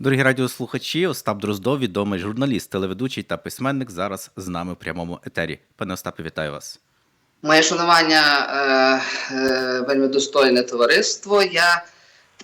Дорогі радіослухачі, Остап Дроздов, відомий журналіст, телеведучий та письменник, зараз з нами в прямому етері. Пане Остапе, вітаю вас. Моє шанування е, е, вельми достойне товариство. Я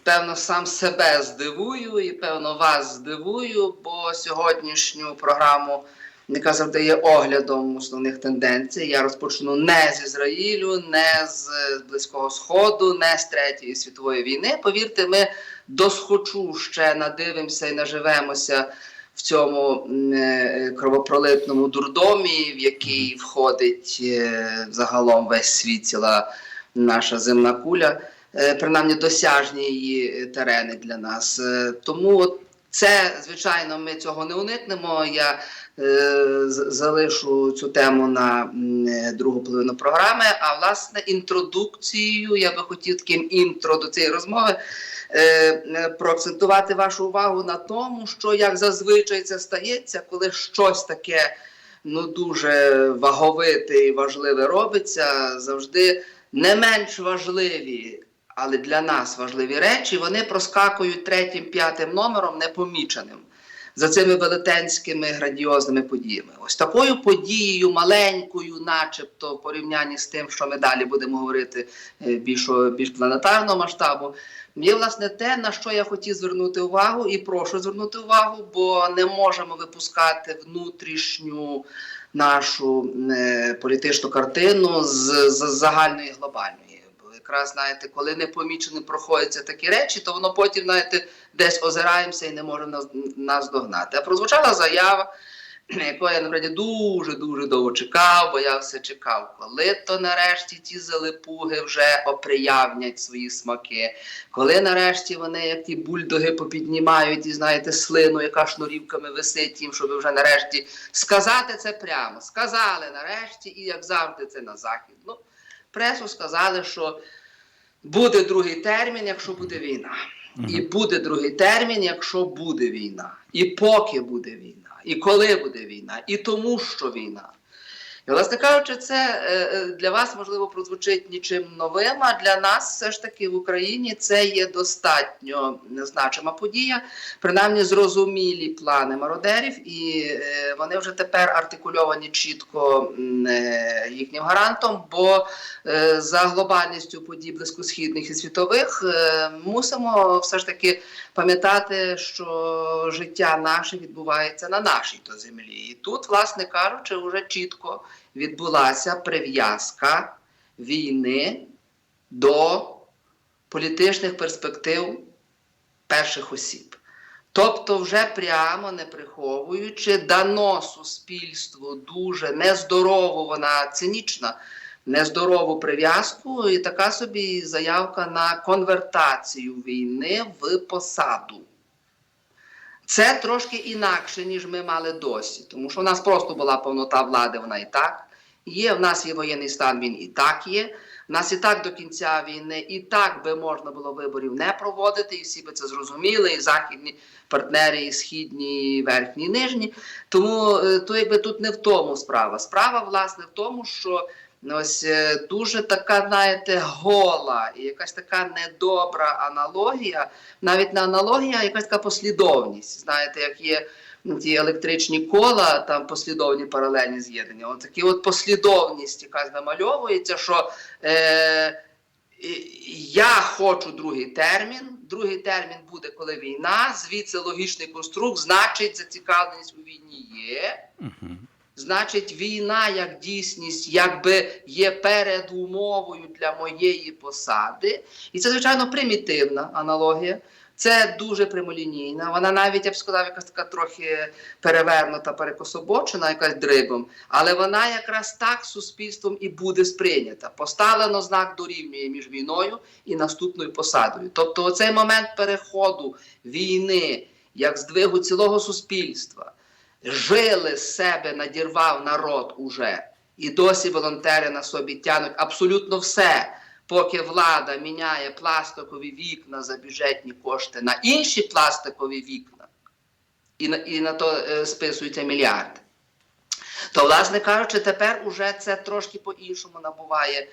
певно сам себе здивую і певно вас здивую, бо сьогоднішню програму, яка завжди є оглядом основних тенденцій, я розпочну не з Ізраїлю, не з Близького Сходу, не з Третьої світової війни. Повірте, ми досхочу ще надивимося і наживемося в цьому е, кровопролитному дурдомі, в який входить е, загалом весь світ, ціла наша земна куля, е, принаймні досяжні її терени для нас. Тому от це, звичайно, ми цього не уникнемо. Я е, залишу цю тему на е, другу половину програми. А власне інтродукцією я би хотів таким інтро до цієї розмови е, е, проакцентувати вашу увагу на тому, що як зазвичай це стається, коли щось таке ну дуже ваговите і важливе робиться, завжди не менш важливі. Але для нас важливі речі вони проскакують третім, п'ятим номером непоміченим за цими велетенськими градіозними подіями. Ось такою подією, маленькою, начебто, в порівнянні з тим, що ми далі будемо говорити е, більшого, більш планетарного масштабу, є власне те, на що я хотів звернути увагу, і прошу звернути увагу, бо не можемо випускати внутрішню нашу е, політичну картину з, з загальної глобальної. Якраз знаєте, коли непоміченим проходяться такі речі, то воно потім, знаєте, десь озираємося і не може нас, нас догнати. А прозвучала заява, якої я насправді дуже дуже довго чекав, бо я все чекав, коли то нарешті ті залипуги вже оприявнять свої смаки. Коли нарешті вони, як ті бульдоги, попіднімають і знаєте, слину, яка шнурівками висить їм, щоб вже нарешті сказати це прямо. Сказали нарешті, і як завжди, це на захід. Ну, пресу сказали, що буде другий термін, якщо буде війна. І буде другий термін, якщо буде війна. І поки буде війна, і коли буде війна, і тому, що війна. І, власне кажучи, це е, е, для вас можливо прозвучить нічим новим. А для нас все ж таки в Україні це є достатньо значима подія, принаймні зрозумілі плани мародерів, і е, вони вже тепер артикульовані чітко їхнім гарантом. Бо за глобальністю подій близькосхідних і світових мусимо все ж таки пам'ятати, що життя наше відбувається на нашій то землі. І тут, власне кажучи, вже чітко відбулася прив'язка війни до політичних перспектив перших осіб. Тобто, вже прямо не приховуючи, дано суспільству дуже нездорову, вона цинічна, нездорову прив'язку, і така собі заявка на конвертацію війни в посаду. Це трошки інакше, ніж ми мали досі, тому що в нас просто була повнота влади, вона і так є. В нас є воєнний стан, він і так є. В нас і так до кінця війни, і так би можна було виборів не проводити, і всі би це зрозуміли, і західні партнери, і східні, і верхні, і нижні. Тому е, то якби тут не в тому справа. Справа, власне, в тому, що ну, ось е, дуже така, знаєте, гола і якась така недобра аналогія, навіть не аналогія, а якась така послідовність. Знаєте, як є ті електричні кола, там послідовні паралельні з'єднання. От такі от послідовність якась намальовується, що е, я хочу другий термін. Другий термін буде, коли війна. Звідси логічний конструкт, значить, зацікавленість у війні є. Угу. Значить, війна як дійсність якби є передумовою для моєї посади. І це, звичайно, примітивна аналогія. Це дуже прямолінійна. Вона навіть, я б сказав, якась така трохи перевернута, перекособочена, якась дригом. Але вона якраз так суспільством і буде сприйнята. Поставлено знак дорівнює між війною і наступною посадою. Тобто, оцей момент переходу війни як здвигу цілого суспільства жили з себе, надірвав народ уже. І досі волонтери на собі тянуть абсолютно все, поки влада міняє пластикові вікна за бюджетні кошти на інші пластикові вікна, і на, і на то е, списуються мільярди. То, власне кажучи, тепер уже це трошки по-іншому набуває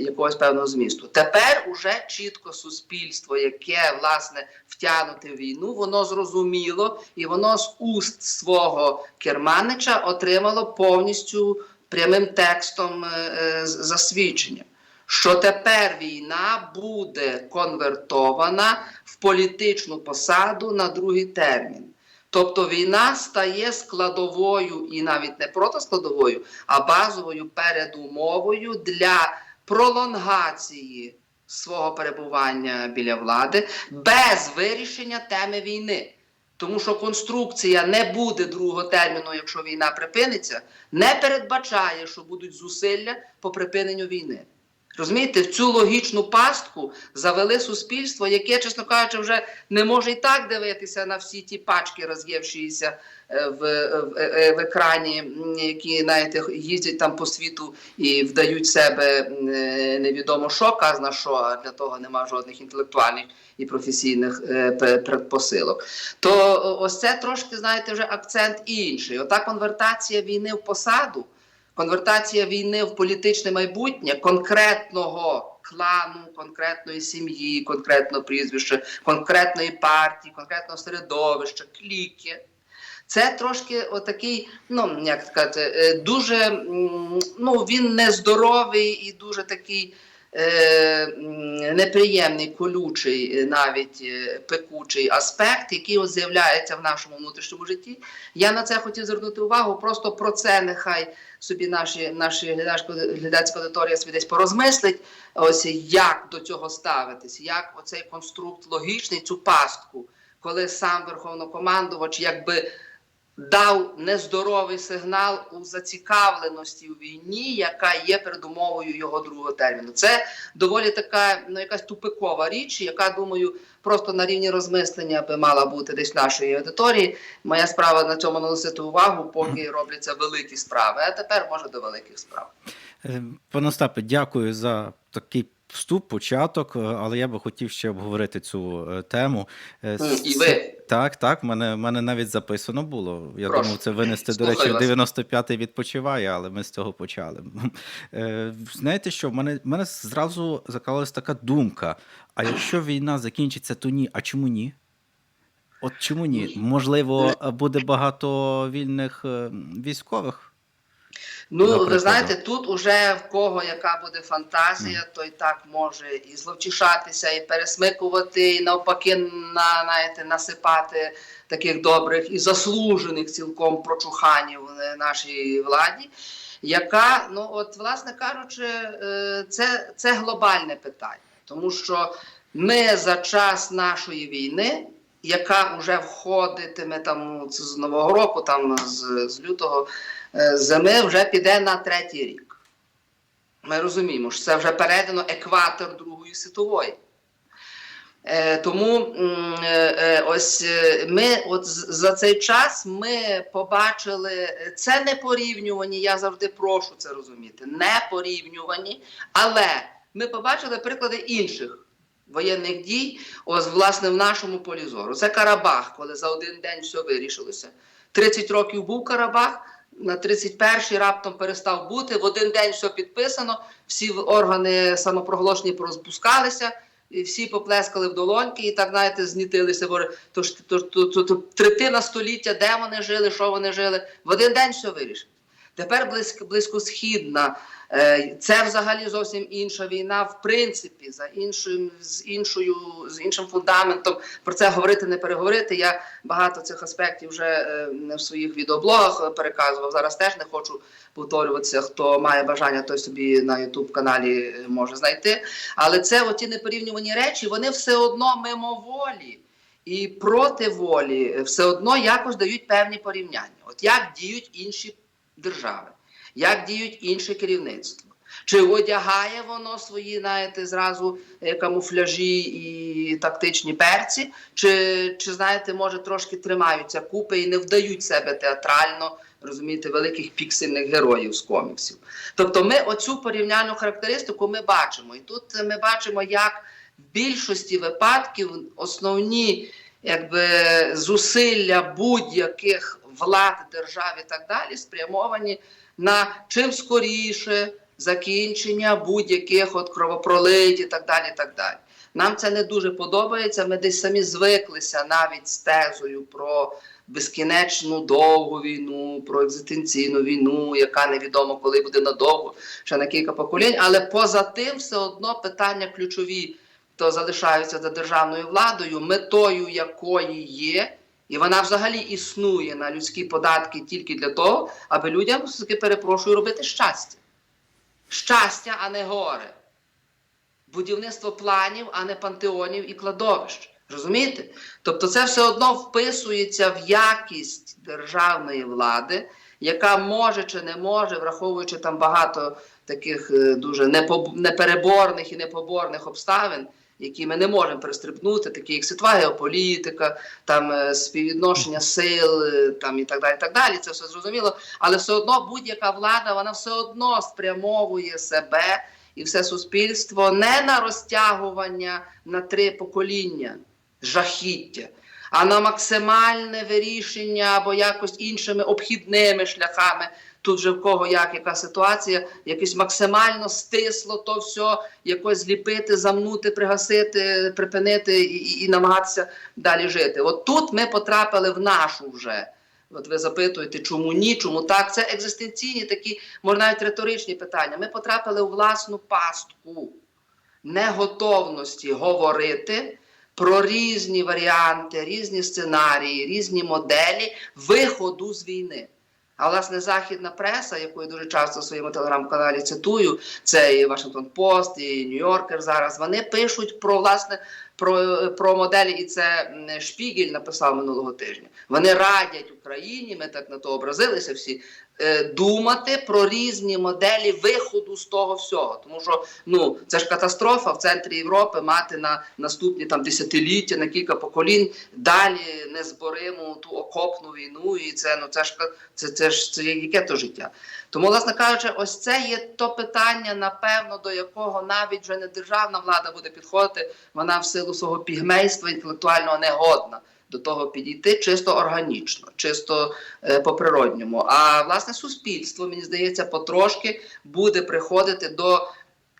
якогось певного змісту. Тепер уже чітко суспільство, яке власне втягнути в війну, воно зрозуміло і воно з уст свого керманича отримало повністю прямим текстом е, е, засвідчення, що тепер війна буде конвертована в політичну посаду на другий термін. Тобто війна стає складовою і навіть не просто складовою, а базовою передумовою для пролонгації свого перебування біля влади без вирішення теми війни. Тому що конструкція не буде другого терміну, якщо війна припиниться, не передбачає, що будуть зусилля по припиненню війни. Розумієте, в цю логічну пастку завели суспільство, яке, чесно кажучи, вже не може і так дивитися на всі ті пачки, роз'ївшися е, в, в, е, в екрані, які знаєте, їздять там по світу і вдають себе е, невідомо що, казна що, а для того нема жодних інтелектуальних і професійних е, предпосилок. То ось це трошки, знаєте, вже акцент інший. Ота конвертація війни в посаду конвертація війни в політичне майбутнє конкретного клану, конкретної сім'ї, конкретного прізвища, конкретної партії, конкретного середовища, кліки. Це трошки отакий, ну як сказати, е, дуже ну він нездоровий і дуже такий неприємний, колючий, е, навіть е, пекучий аспект, який з'являється в нашому внутрішньому житті. Я на це хотів звернути увагу. Просто про це нехай собі наші наші глядацька аудиторія собі десь порозмислить. Ось як до цього ставитись, як оцей конструкт логічний, цю пастку, коли сам верховнокомандувач якби дав нездоровий сигнал у зацікавленості у війні, яка є передумовою його другого терміну. Це доволі така ну якась тупикова річ, яка думаю, просто на рівні розмислення би мала бути десь нашої аудиторії. Моя справа на цьому наносити увагу, поки робляться великі справи. А тепер може до великих справ. Е, Пане Остапе, дякую за такий вступ, початок, е, але я би хотів ще обговорити цю е, тему. Е, і ви. Так, так, в мене, мене навіть записано було. Я Прошу. думав, це винести, до речі, 95-й відпочиває, але ми з цього почали. Знаєте що, в мене, в мене зразу закралась така думка: а якщо війна закінчиться, то ні. А чому ні? От чому ні? Можливо, буде багато вільних військових? Ну, До ви знаєте, тут уже в кого яка буде фантазія, той так може і зловтішатися, і пересмикувати, і навпаки, на, знаєте, насипати таких добрих і заслужених цілком прочуханів нашій владі. Яка, ну от, власне кажучи, е, це, це глобальне питання, тому що ми за час нашої війни, яка вже входитиме там з нового року, там з, з лютого зими вже піде на третій рік. Ми розуміємо, що це вже передано екватор Другої світової. Е, тому е, е, ось е, ми от за цей час ми побачили е, це не порівнювані. Я завжди прошу це розуміти. Не порівнювані, але ми побачили приклади інших воєнних дій, ось власне в нашому полі зору. Це Карабах, коли за один день все вирішилося. 30 років був Карабах. На 31-й раптом перестав бути. В один день все підписано, всі органи самопроголошені порозпускалися, і всі поплескали в долоньки і так, знаєте, знітилися. То, то, то, то, то третина століття, де вони жили, що вони жили. В один день все вирішить. Тепер близько, близькосхідна. Е, Це взагалі зовсім інша війна, в принципі, за іншим, з іншою, з іншим фундаментом. Про це говорити, не переговорити. Я багато цих аспектів вже е, в своїх відеоблогах переказував. Зараз теж не хочу повторюватися. Хто має бажання, той собі на Ютуб каналі може знайти. Але це оті непорівнювані речі, вони все одно мимоволі і проти волі все одно якось дають певні порівняння. От як діють інші держави, як діють інше керівництво. Чи одягає воно свої, знаєте, зразу е, камуфляжі і тактичні перці, чи, чи знаєте, може трошки тримаються купи і не вдають себе театрально, розумієте, великих піксельних героїв з коміксів. Тобто ми оцю порівняльну характеристику ми бачимо. І тут ми бачимо, як в більшості випадків основні якби, зусилля будь-яких влад держав і так далі спрямовані на чим скоріше закінчення будь-яких от кровопролить і так далі. і так далі. Нам це не дуже подобається. Ми десь самі звиклися навіть з тезою про безкінечну довгу війну, про екзистенційну війну, яка невідомо коли буде надовго, ще на кілька поколінь. Але поза тим, все одно питання ключові то залишаються за державною владою, метою якої є. І вона взагалі існує на людські податки тільки для того, аби людям все-таки перепрошую робити щастя. Щастя, а не горе. Будівництво планів, а не пантеонів і кладовищ. Розумієте? Тобто це все одно вписується в якість державної влади, яка може чи не може, враховуючи там багато таких е, дуже непереборних і непоборних обставин, які ми не можемо перестрибнути, такі як світова геополітика, там е, співвідношення сил, е, там і так далі. так далі. Це все зрозуміло. Але все одно будь-яка влада, вона все одно спрямовує себе і все суспільство не на розтягування на три покоління жахіття, а на максимальне вирішення або якось іншими обхідними шляхами. Тут вже в кого як, яка ситуація, якось максимально стисло то все, якось зліпити, замнути, пригасити, припинити і, і, і намагатися далі жити. От тут ми потрапили в нашу вже. От ви запитуєте, чому ні, чому так? Це екзистенційні такі, можна навіть риторичні питання. Ми потрапили у власну пастку неготовності говорити про різні варіанти, різні сценарії, різні моделі виходу з війни. А власне західна преса, яку я дуже часто в своєму телеграм-каналі цитую, це і Вашингтон Пост, і Нью-Йоркер зараз. Вони пишуть про власне про, про моделі, і це Шпігель написав минулого тижня. Вони радять Україні, ми так на то образилися всі. е, Думати про різні моделі виходу з того всього, тому що ну це ж катастрофа в центрі Європи мати на наступні там десятиліття, на кілька поколінь далі незбориму ту окопну війну, і це ну це ж це, це ж це яке то життя. Тому, власне кажучи, ось це є то питання, напевно, до якого навіть вже не державна влада буде підходити. Вона в силу свого пігмейства інтелектуального не годна до того підійти чисто органічно, чисто е, по природньому. А власне суспільство, мені здається, потрошки буде приходити до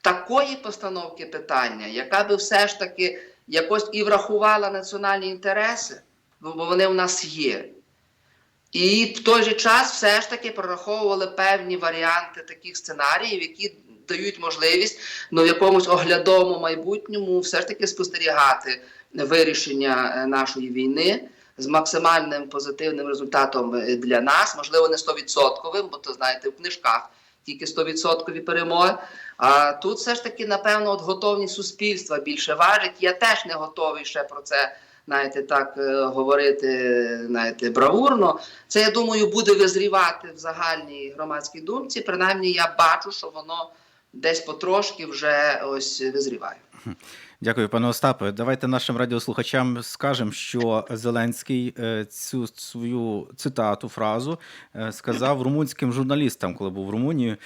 такої постановки питання, яка би все ж таки якось і врахувала національні інтереси, бо вони в нас є. І в той же час все ж таки прораховували певні варіанти таких сценаріїв, які дають можливість ну, в якомусь оглядовому майбутньому все ж таки спостерігати вирішення е, нашої війни з максимальним позитивним результатом е, для нас, можливо, не 100%, бо то знаєте, в книжках тільки 100% перемоги. А тут все ж таки, напевно, от готовність суспільства більше важить. Я теж не готовий ще про це знаєте, так е, говорити знаєте, бравурно. Це, я думаю, буде визрівати в загальній громадській думці. Принаймні, я бачу, що воно десь потрошки вже ось визріває. Дякую, пане Остапе. Давайте нашим радіослухачам скажемо, що Зеленський е, цю свою цитату, фразу е, сказав румунським журналістам, коли був в Румунії.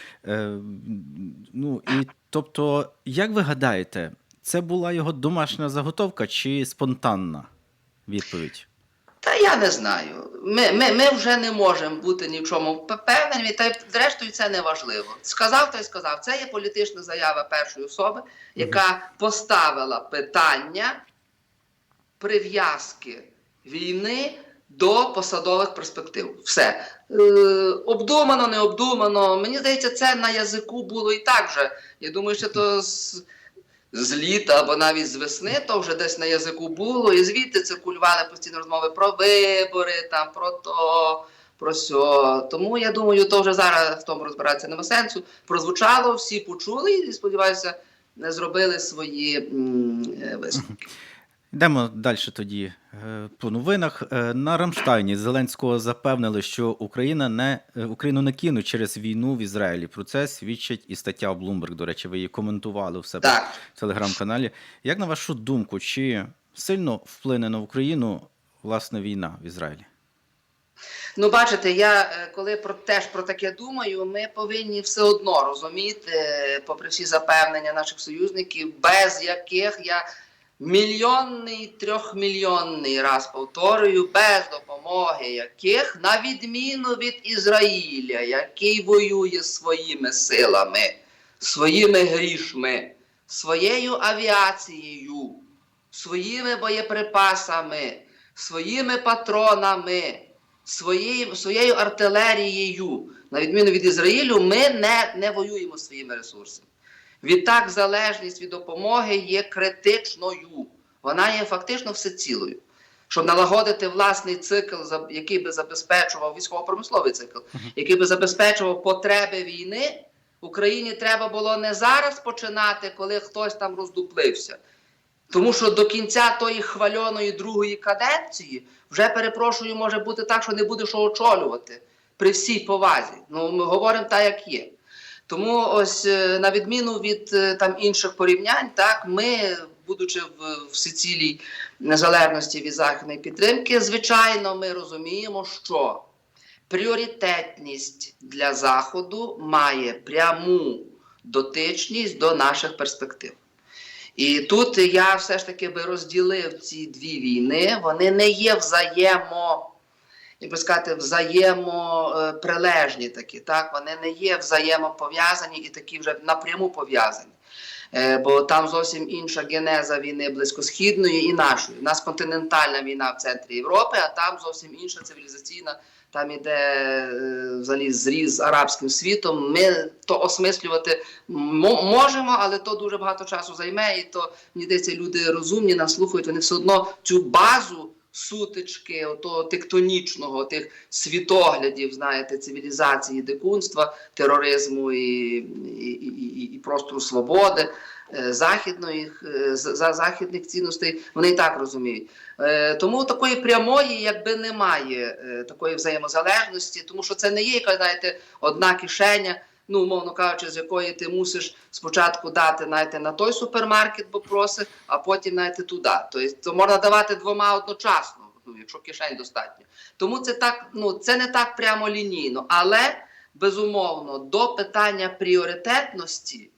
Ну і тобто, як ви гадаєте, це була його домашня заготовка чи спонтанна відповідь? Та я не знаю. Ми, ми, ми вже не можемо бути ні в чому впевнені, та зрештою це не важливо. Сказав та й сказав. Це є політична заява першої особи, яка поставила питання прив'язки війни до посадових перспектив. Все. Е, обдумано, не обдумано. Мені здається, це на язику було і так же. Я думаю, що то з, з літа або навіть з весни, то вже десь на язику було, і звідти циркулювали постійно розмови про вибори, там про то. Про сьо. Тому я думаю, то вже зараз в тому розбиратися нема сенсу. Прозвучало, всі почули і сподіваюся, не зробили свої е, висновки. Йдемо далі тоді е, по новинах. Е, На Рамштайні Зеленського запевнили, що Україна не е, Україну не кинуть через війну в Ізраїлі. Про це свідчить і стаття Bloomberg. До речі, ви її коментували в себе Так. в телеграм-каналі. Як на вашу думку, чи сильно вплине на Україну власне війна в Ізраїлі? Ну, бачите, я коли про теж про таке думаю, ми повинні все одно розуміти, попри всі запевнення наших союзників, без яких я мільйонний, трьохмільйонний раз повторюю, без допомоги яких, на відміну від Ізраїля, який воює своїми силами, своїми грішми, своєю авіацією, своїми боєприпасами, своїми патронами, своєю, своєю артилерією, на відміну від Ізраїлю, ми не, не воюємо своїми ресурсами. Відтак, залежність від допомоги є критичною. Вона є фактично всецілою. Щоб налагодити власний цикл, який би забезпечував військово-промисловий цикл, який би забезпечував потреби війни, Україні треба було не зараз починати, коли хтось там роздуплився. Тому що до кінця тої хвальоної другої каденції вже перепрошую, може бути так, що не буде що очолювати при всій повазі. Ну, ми говоримо так, як є. Тому ось е, на відміну від е, там інших порівнянь, так ми, будучи в всецілій незалежності від західної підтримки, звичайно, ми розуміємо, що пріоритетність для заходу має пряму дотичність до наших перспектив. І тут я все ж таки би розділив ці дві війни. Вони не є взаємо, як сказати, взаємоприлежні такі. Так? Вони не є взаємопов'язані і такі вже напряму пов'язані. Е, Бо там зовсім інша генеза війни близькосхідної і нашої. У нас континентальна війна в центрі Європи, а там зовсім інша цивілізаційна. Там іде е, взагалі зріз з арабським світом. Ми то осмислювати можемо, але то дуже багато часу займе. І то мені здається, люди розумні нас слухають. Вони все одно цю базу сутички, ото тектонічного, тих світоглядів, знаєте, цивілізації, дикунства, тероризму і, і, і, і, простору свободи. е, Західної е, за західних цінностей вони і так розуміють. Е, Тому такої прямої, якби немає такої взаємозалежності, тому що це не є яка, знаєте, одна кишеня, ну, умовно кажучи, з якої ти мусиш спочатку дати знаєте, на той супермаркет, бо просить, а потім знаєте, туди. Тобто то можна давати двома одночасно, ну, якщо кишень достатньо. Тому це так, ну це не так прямо лінійно, але безумовно до питання пріоритетності,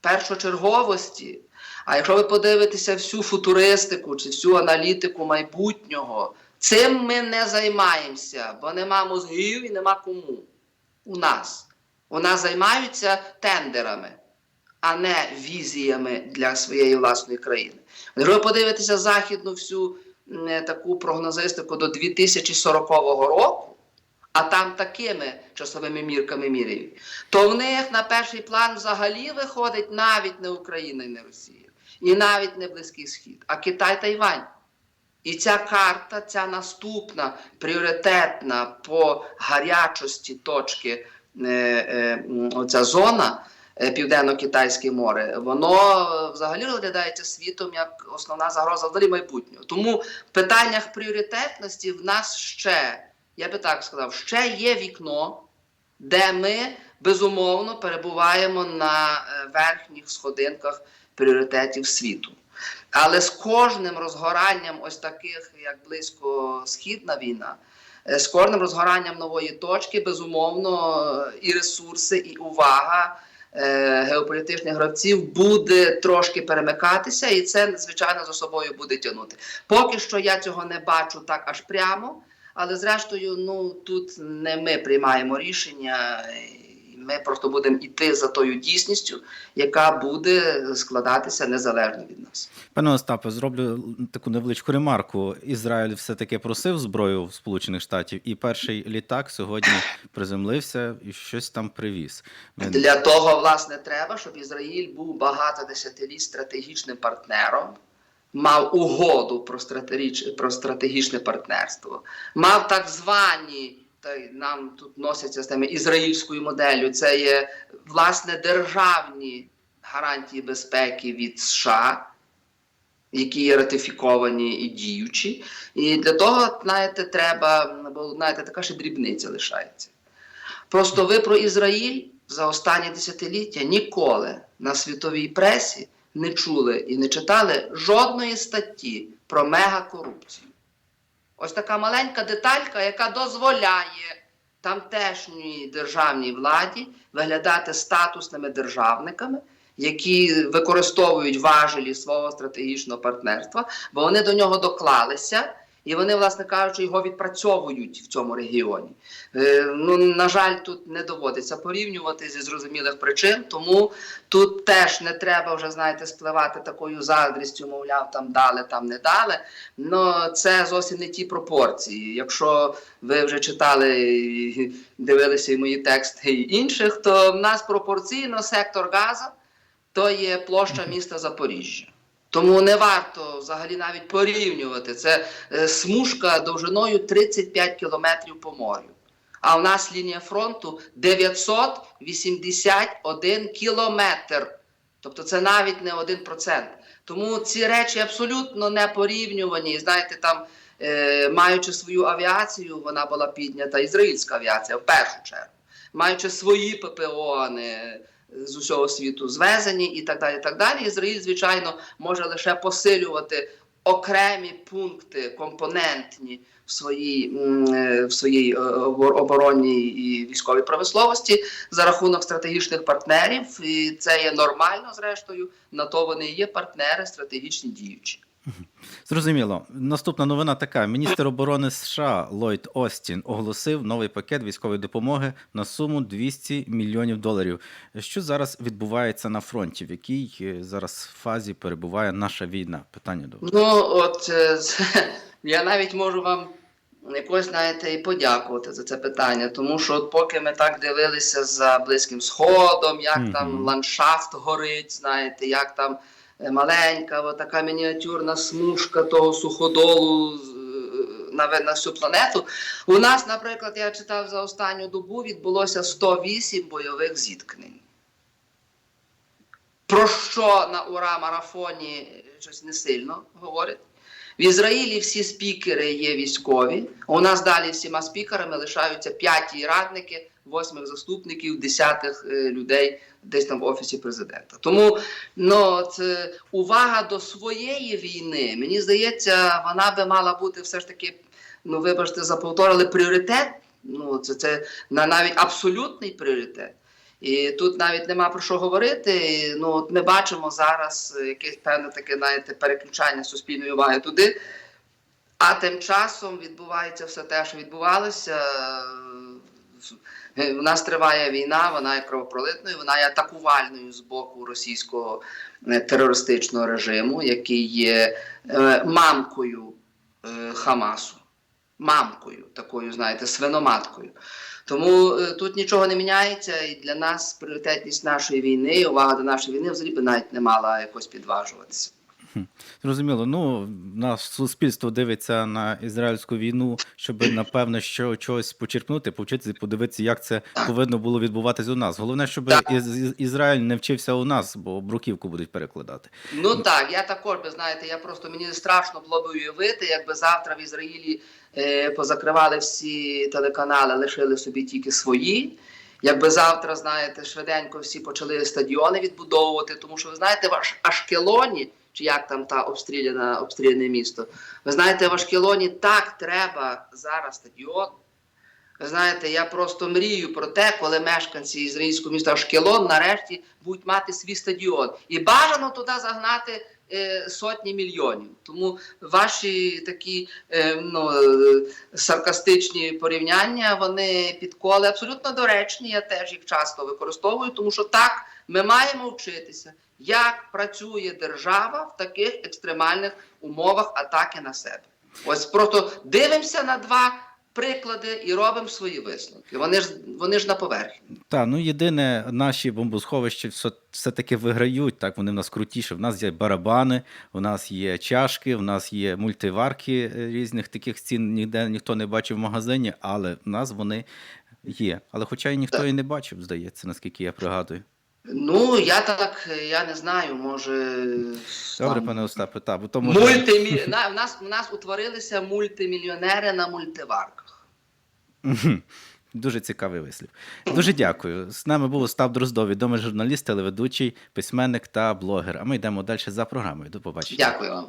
першочерговості. А якщо ви подивитеся всю футуристику чи всю аналітику майбутнього, цим ми не займаємося, бо нема мозгів і нема кому. У нас. У нас займаються тендерами, а не візіями для своєї власної країни. Якщо ви подивитеся західну всю таку прогнозистику до 2040 року, а там такими часовими мірками міряють, то в них на перший план взагалі виходить навіть не Україна і не Росія, і навіть не Близький Схід, а Китай Тайвань. І ця карта, ця наступна пріоритетна по гарячості точки, оця зона. е, Південно-Китайське море, воно е, взагалі розглядається світом як основна загроза взагалі майбутнього. Тому в питаннях пріоритетності в нас ще, я би так сказав, ще є вікно, де ми безумовно перебуваємо на е, верхніх сходинках пріоритетів світу. Але з кожним розгоранням, ось таких, як близько східна війна, е, з кожним розгоранням нової точки, безумовно, е, і ресурси, і увага е, геополітичних гравців буде трошки перемикатися, і це, звичайно, за собою буде тягнути. Поки що я цього не бачу так аж прямо, але зрештою, ну тут не ми приймаємо рішення. Ми просто будемо йти за тою дійсністю, яка буде складатися незалежно від нас. Пане Остапе, зроблю таку невеличку ремарку. Ізраїль все-таки просив зброю в Сполучених Штатів, і перший літак сьогодні приземлився і щось там привіз. Ми- Для того, власне, треба, щоб Ізраїль був багато десятиліть стратегічним партнером, мав угоду про стратегічне партнерство, мав так звані. Та нам тут носяться з тими ізраїльською моделлю. Це є власне державні гарантії безпеки від США, які є ратифіковані і діючі. І для того, знаєте, треба, бо знаєте, така ще дрібниця лишається. Просто ви про Ізраїль за останні десятиліття ніколи на світовій пресі не чули і не читали жодної статті про мегакорупцію. Ось така маленька деталька, яка дозволяє тамтешній державній владі виглядати статусними державниками, які використовують важелі свого стратегічного партнерства, бо вони до нього доклалися і вони, власне кажучи, його відпрацьовують в цьому регіоні. Е, ну, на жаль, тут не доводиться порівнювати зі зрозумілих причин, тому тут теж не треба вже, знаєте, спливати такою заздрістю, мовляв, там дали, там не дали. Ну, це зовсім не ті пропорції. Якщо ви вже читали дивилися і мої тексти і інших, то в нас пропорційно сектор Газа то є площа міста Запоріжжя. Тому не варто взагалі навіть порівнювати. Це е, смужка довжиною 35 кілометрів по морю. А в нас лінія фронту 981 кілометр. Тобто це навіть не 1%. Тому ці речі абсолютно не порівнювані. Знаєте, там, е, маючи свою авіацію, вона була піднята, ізраїльська авіація в першу чергу, маючи свої ППО, не з усього світу звезені і так далі. так далі. Ізраїль, звичайно, може лише посилювати окремі пункти компонентні в своїй, е, в своїй е, оборонній і військовій промисловості за рахунок стратегічних партнерів. І це є нормально, зрештою. На то вони і є партнери стратегічні діючі. Зрозуміло. Наступна новина така: міністр оборони США Ллойд Остін оголосив новий пакет військової допомоги на суму 200 мільйонів доларів. Що зараз відбувається на фронті? В якій е, зараз фазі перебуває наша війна? Питання до вас. Ну, от е, я навіть можу вам якось, знаєте, і подякувати за це питання, тому що от поки ми так дивилися за Близьким Сходом, як Мгм. там ландшафт горить, знаєте, як там маленька, така мініатюрна смужка того суходолу е, на, на всю планету. У нас, наприклад, я читав за останню добу, відбулося 108 бойових зіткнень. Про що на ура марафоні щось не сильно говорить. В Ізраїлі всі спікери є військові. У нас далі всіма спікерами лишаються п'яті радники, восьмих заступників, десятих е, людей десь там в офісі президента. Тому ну, це увага до своєї війни, мені здається, вона би мала бути все ж таки, ну вибачте, за повтор, пріоритет. Ну, це, це на навіть абсолютний пріоритет. І тут навіть нема про що говорити. І, Ну, от ми бачимо зараз е, якесь певне таке, знаєте, переключання суспільної уваги туди. А тим часом відбувається все те, що відбувалося. Е, У нас триває війна, вона є кровопролитною, вона є атакувальною з боку російського е, терористичного режиму, який є е, мамкою е, Хамасу. Мамкою, такою, знаєте, свиноматкою. Тому е, тут нічого не міняється, і для нас пріоритетність нашої війни, увага до нашої війни взагалі би навіть не мала якось підважуватися. Зрозуміло. Ну, наше суспільство дивиться на ізраїльську війну, щоб напевно що чогось почерпнути, повчитися, подивитися, як це повинно було відбуватись у нас. Головне, щоб Так. Із- Із- Ізраїль не вчився у нас, бо бруківку будуть перекладати. Ну так, я також би знаєте, я просто мені страшно було б уявити, якби завтра в Ізраїлі е, позакривали всі телеканали, лишили собі тільки свої. Якби завтра, знаєте, швиденько всі почали стадіони відбудовувати, тому що ви знаєте, в Аш- Ашкелоні, чи як там та обстріляна обстріляне місто, ви знаєте, в Ашкелоні так треба зараз стадіон. Ви знаєте, я просто мрію про те, коли мешканці ізраїльського міста Ашкелон нарешті будуть мати свій стадіон. І бажано туди загнати е, сотні мільйонів. Тому ваші такі е, ну, е, саркастичні порівняння, вони підколи абсолютно доречні. Я теж їх часто використовую, тому що так ми маємо вчитися, як працює держава в таких екстремальних умовах атаки на себе. Ось просто дивимося на два приклади і робимо свої висновки. Вони ж вони ж на поверхні. Так, ну єдине, наші бомбосховища все, все-таки виграють. Так, вони в нас крутіші. В нас є барабани, у нас є чашки, в нас є мультиварки е, різних таких цін ніде ніхто не бачив в магазині, але в нас вони є. Але хоча і ніхто Так. і не бачив, здається, наскільки я пригадую. Ну я так я не знаю, може Добре, там пане Остапе, так, бо тому що- мультимі... на, в нас в нас утворилися мультимільйонери на мультиварках. Мгм. Дуже цікавий вислів. Дуже дякую. З нами був Остап Дроздов, відомий журналіст, телеведучий, письменник та блогер. А ми йдемо далі за програмою. До побачення. Дякую вам.